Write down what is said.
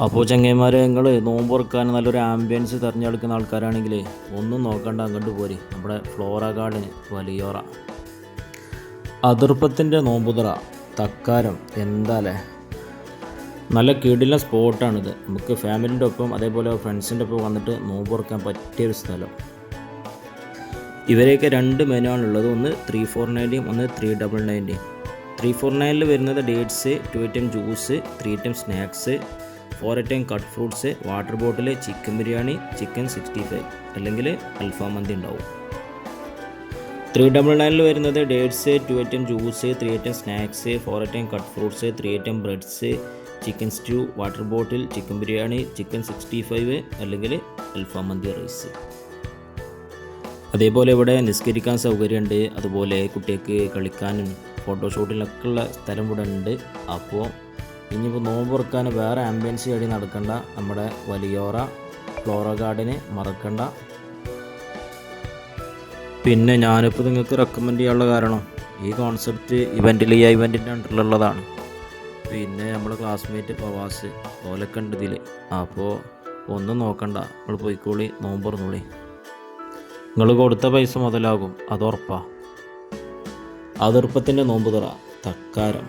അപ്പോൾ ചങ്ങന്മാരെ നിങ്ങൾ നോമ്പ് തുറക്കാൻ നല്ലൊരു ആംബിയൻസ് തിരഞ്ഞെടുക്കുന്ന ആൾക്കാരാണെങ്കിൽ ഒന്നും നോക്കണ്ട അങ്ങോട്ട് പോരി. നമ്മുടെ ഫ്ലോറ ഗാർഡന് വലിയോറ. അതിർപ്പത്തിന്റെ നോമ്പുതറ തക്കാരം എന്താലേ? നല്ല കിടില സ്പോട്ടാണിത്. നമുക്ക് ഫാമിലിന്റെ ഒപ്പം അതേപോലെ ഫ്രണ്ട്സിന്റെ ഒപ്പം വന്നിട്ട് നോമ്പ് പറ്റിയ പറ്റിയൊരു സ്ഥലം. ഇവരെയൊക്കെ രണ്ട് മെനു ആണുള്ളത്. ഒന്ന് ത്രീ ഫോർ നയന്റിയും ഒന്ന് ത്രീ ഡബിൾ നയന്റിയും ത്രീ ഫോർ നയനിൽ വരുന്നത് dates two item juice three item snacks four item cut fruits water bottle chicken biryani chicken sixty five അല്ലെങ്കിൽ അൽഫാം മന്തി ഉണ്ടാവും. ത്രീ ഡബിൾ നയനിൽ വരുന്നത് dates two item juice three item snacks four item cut fruits three item breads chicken stew water bottle chicken biryani chicken sixty five അല്ലെങ്കിൽ അൽഫാം മന്തി rice അതേപോലെ ഇവിടെ നിസ്കരിക്കാൻ സൗകര്യമുണ്ട്. അതുപോലെ കുട്ടികൾക്ക് കളിക്കാനും ഫോട്ടോഷൂട്ടിനൊക്കെ ഉള്ള സ്ഥലം ഇവിടെ ഉണ്ട്. അപ്പോൾ ഇനിയിപ്പോൾ നോമ്പ് തുറക്കാൻ വേറെ ആംബിയൻസ് വഴി നടക്കേണ്ട. നമ്മുടെ വലിയോറ ഫ്ലോറ ഗാർഡന് മറക്കണ്ട. പിന്നെ ഞാനിപ്പോൾ നിങ്ങൾക്ക് റെക്കമെൻഡ് ചെയ്യാനുള്ള കാരണം ഈ കോൺസെപ്റ്റ് ഇവന്റിൽ ഈ ഇവന്റിന്റെ അണ്ടറിലുള്ളതാണ് പിന്നെ നമ്മുടെ ക്ലാസ്മേറ്റ് പ്രവാസ് ഓലൊക്കെ ഉണ്ട് ഇതിൽ അപ്പോൾ ഒന്നും നോക്കണ്ട. നമ്മൾ പോയിക്കോളി നോമ്പ് തുറന്നോളി നിങ്ങൾ കൊടുത്ത പൈസ മുതലാകും അത് ഉറപ്പാ. അതിർപ്പത്തിന്റെ നോമ്പ് തുറ തക്കാരം.